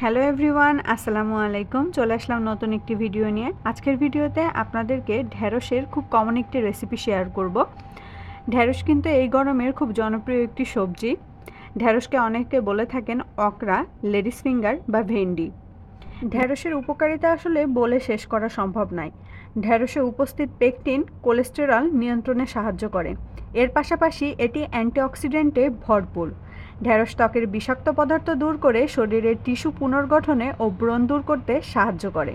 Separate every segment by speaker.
Speaker 1: Hello everyone আসসালামু আলাইকুম। চলে আসলাম নতুন একটি ভিডিও নিয়ে। আজকের ভিডিওতে আপনাদেরকে ঢ্যাঁড়সের খুব কমন একটি রেসিপি শেয়ার করব। ঢ্যাঁড়স কিন্তু এই গরমের খুব জনপ্রিয় একটি সবজি। ঢ্যাঁড়সকে অনেকে বলে থাকেন অকরা, লেডিস ফিঙ্গার বা ভেন্ডি। ঢ্যাঁড়সের উপকারিতা আসলে বলে শেষ করা সম্ভব নয়। ঢ্যাঁড়সে উপস্থিত পেকটিন কোলেস্টেরল নিয়ন্ত্রণে সাহায্য করে। এর পাশাপাশি এটি অ্যান্টিঅক্সিডেন্টে ভরপুর। ঢ্যাঁড়স ত্বকের বিষাক্ত পদার্থ দূর করে শরীরের টিস্যু পুনর্গঠনে ও ব্রণ দূর করতে সাহায্য করে।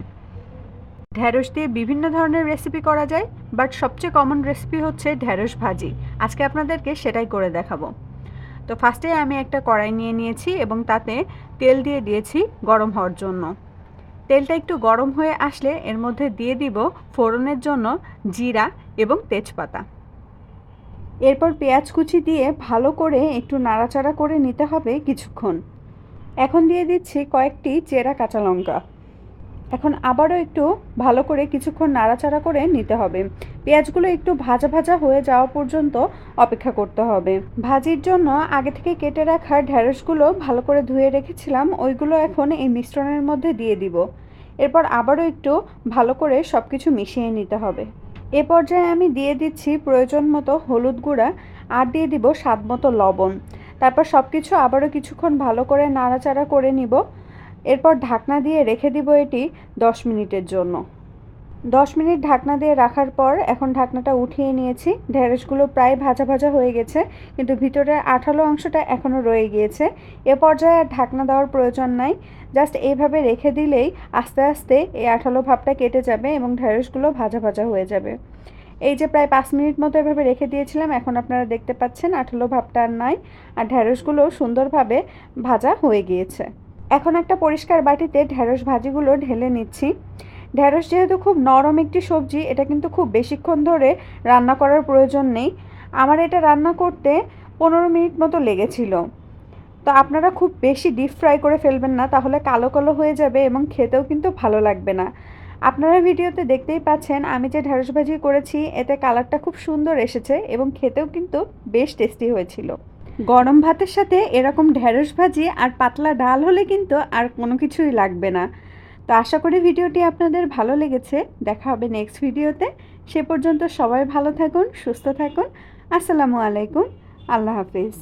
Speaker 1: ঢ্যাঁড়স দিয়ে বিভিন্ন ধরনের রেসিপি করা যায় বাট সবচেয়ে কমন রেসিপি হচ্ছে ঢ্যাঁড়স ভাজি। আজকে আপনাদেরকে সেটাই করে দেখাবো। তো ফার্স্টে আমি একটা কড়াই নিয়ে নিয়েছি এবং তাতে তেল দিয়ে দিয়েছি গরম হওয়ার জন্য। তেলটা একটু গরম হয়ে আসলে এর মধ্যে দিয়ে দিব ফোড়নের জন্য জিরা এবং তেজপাতা। এরপর পেঁয়াজ কুচি দিয়ে ভালো করে একটু নাড়াচাড়া করে নিতে হবে কিছুক্ষণ। এখন দিয়ে দিচ্ছি কয়েকটি চেরা কাঁচা লঙ্কা। এখন আবারও একটু ভালো করে কিছুক্ষণ নাড়াচাড়া করে নিতে হবে। পেঁয়াজগুলো একটু ভাজা ভাজা হয়ে যাওয়া পর্যন্ত অপেক্ষা করতে হবে। ভাজির জন্য আগে থেকে কেটে রাখা ঢ্যাঁড়সগুলো ভালো করে ধুয়ে রেখেছিলাম, ওইগুলো এখন এই মিশ্রণের মধ্যে দিয়ে দিব। এরপর আবারও একটু ভালো করে সব কিছু মিশিয়ে নিতে হবে। এ পর্যায়ে আমি দিয়ে দিচ্ছি প্রয়োজন মতো হলুদ গুঁড়া আর দিয়ে দিব স্বাদ মতো লবণ। তারপর সব কিছু আবারও কিছুক্ষণ ভালো করে নাড়াচাড়া করে নিব। এরপর ঢাকনা দিয়ে রেখে দিব এটি দশ মিনিটের জন্য। দশ মিনিট ঢাকনা দিয়ে রাখার পর এখন ঢাকনাটা উঠিয়ে নিয়েছি। ঢেঁড়সগুলো প্রায় ভাজা ভাজা হয়ে গেছে, কিন্তু ভিতরের আঠালো অংশটা এখনও রয়ে গিয়েছে। এ পর্যায়ে আর ঢাকনা দেওয়ার প্রয়োজন নাই। জাস্ট এইভাবে রেখে দিলেই আস্তে আস্তে এই আঠালো ভাবটা কেটে যাবে এবং ঢেঁড়সগুলো ভাজা ভাজা হয়ে যাবে। এই যে প্রায় পাঁচ মিনিট মতো এভাবে রেখে দিয়েছিলাম, এখন আপনারা দেখতে পাচ্ছেন আঠালো ভাবটা আর নাই আর ঢেঁড়সগুলো সুন্দরভাবে ভাজা হয়ে গিয়েছে। এখন একটা পরিষ্কার বাটিতে ঢেঁড়স ভাজিগুলো ঢেলে নিচ্ছি। ঢ্যাঁড়স যেহেতু খুব নরম একটি সবজি, এটা কিন্তু খুব বেশিক্ষণ ধরে রান্না করার প্রয়োজন নেই। আমার এটা রান্না করতে পনেরো মিনিট মতো লেগেছিল। তো আপনারা খুব বেশি ডিপ ফ্রাই করে ফেলবেন না, তাহলে কালো কালো হয়ে যাবে এবং খেতেও কিন্তু ভালো লাগবে না। আপনারা ভিডিওতে দেখতেই পাচ্ছেন, আমি যে ঢ্যাঁড়স ভাজি করেছি, এতে কালারটা খুব সুন্দর এসেছে এবং খেতেও কিন্তু বেশ টেস্টি হয়েছিল। গরম ভাতের সাথে এরকম ঢ্যাঁড়স ভাজি আর পাতলা ডাল হলে কিন্তু আর কোনো কিছুই লাগবে না। তো আশা করি ভিডিওটি আপনাদের ভালো লেগেছে। দেখা হবে নেক্সট ভিডিওতে। সে পর্যন্ত সবাই ভালো থাকুন, সুস্থ থাকুন। আসসালামু আলাইকুম। আল্লাহ হাফিজ।